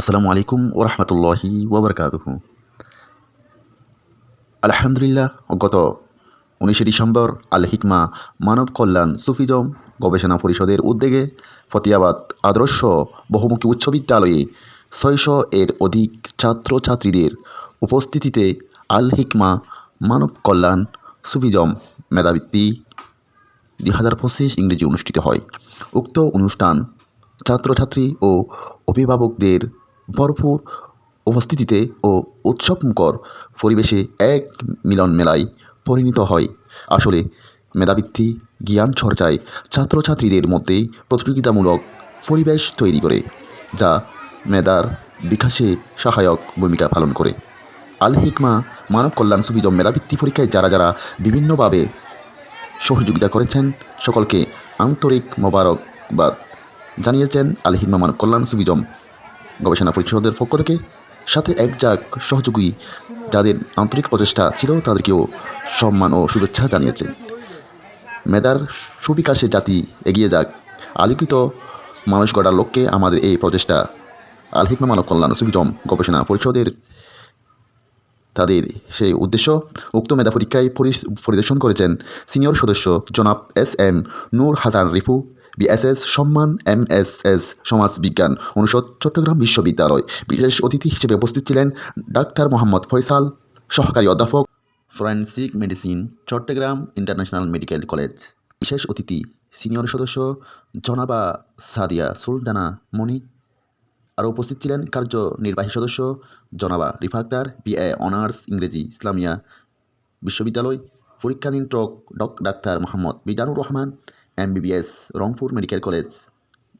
আসসালামু আলাইকুম ওরহমতুল্লাহি ওবরকাতুহ। আলহামদুলিল্লাহ, গত উনিশে ডিসেম্বর আল হিকমা মানব কল্যাণ সুফিজম গবেষণা পরিষদের উদ্যোগে ফতিয়াবাদ আদর্শ বহুমুখী উচ্চ বিদ্যালয়ে ছয়শো এর অধিক ছাত্রছাত্রীদের উপস্থিতিতে আল হিকমা মানব কল্যাণ সুফিজম মেধাবৃত্তি দুই হাজার পঁচিশ ইংরেজি অনুষ্ঠিত হয়। উক্ত অনুষ্ঠান ছাত্রছাত্রী ও অভিভাবকদের ভরপুর উপস্থিতিতে ও উৎসবমুখর পরিবেশে এক মিলন মেলায় পরিণত হয়। আসলে মেধাবৃত্তি জ্ঞান চর্চায় ছাত্রছাত্রীদের মধ্যে প্রতিযোগিতামূলক পরিবেশ তৈরি করে, যা মেধার বিকাশে সহায়ক ভূমিকা পালন করে। আল হিকমা মানব কল্যাণ সুবিধা মেধাবৃত্তি পরীক্ষায় যারা যারা বিভিন্নভাবে সহযোগিতা করেছেন, সকলকে আন্তরিক মোবারকবাদ জানিয়েছেন আল হিকমা মানব কল্যাণ সুবিজম গবেষণা পরিষদের পক্ষ থেকে সাথে এক যাক সহযোগী যাদের আন্তরিক প্রচেষ্টা ছিল তাদেরকেও সম্মান ও শুভেচ্ছা জানিয়েছে। মেধার সুবিকাশে জাতি এগিয়ে যাক। আলোকিত মানুষ গড়ার লক্ষ্যে আমাদের এই প্রচেষ্টা। আল হিকমা মানব কল্যাণ সুবিজম গবেষণা পরিষদের তাদের সেই উদ্দেশ্য উক্ত মেধা পরীক্ষায় পরিদর্শন করেছেন সিনিয়র সদস্য জনাব S M Nur Hasan Rifu BSS সম্মান এম এস এস সমাজবিজ্ঞান অনুষদ চট্টগ্রাম বিশ্ববিদ্যালয় বিশেষ অতিথি হিসেবে উপস্থিত ছিলেন ডাক্তার মোহাম্মদ ফয়সাল, সহকারী অধ্যাপক, forensic medicine, Chattogram international medical college. বিশেষ অতিথি, সিনিয়র সদস্য, জনাবা সাদিয়া সুলতানা মণি আরও উপস্থিত ছিলেন কার্যনির্বাহী সদস্য, জনাবা রিফাকদার বিএ অনার্স ইংরেজি, ইসলামিয়া বিশ্ববিদ্যালয়। পরীক্ষা নিয়ন্ত্রক doc doctor Mohammad Mizanur Rahman MBBS Rangpur medical college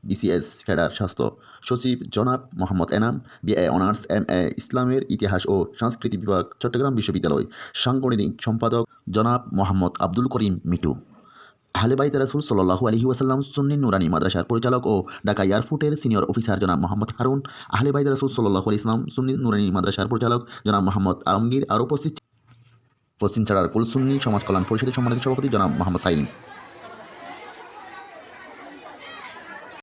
BCS feeder স্বাস্থ্য সচিব জনাব Mohammad Enam BA honours, M A ইসলামের ইতিহাস ও সংস্কৃতি বিভাগ, চট্টগ্রাম বিশ্ববিদ্যালয়, সাংগঠনিক সম্পাদক জনাব মোহাম্মদ আব্দুল করিম মিটু আহলে বাইত রাসুল সাল্লাহু আলহি ওয়াসাল্লাম, সুন্নি নুরানি মাদ্রাসার পরিচালক ও ঢাকা এয়ারপোর্টের সিনিয়র অফিসার জনাব মোহাম্মদ হারুন, আহলে বাইত রাসুল সাল্লাহু আলি ইসলাম সুন্নি নুরানি মাদ্রাসার পরিচালক জনাব মোহাম্মদ আলমগীর আরও উপস্থিত। পশ্চিম ছাড়ার কুলসুন্নি সমাজ কল্যাণ পরিষদের সম্মানিত সভাপতি জনাব মোহাম্মদ সাইম।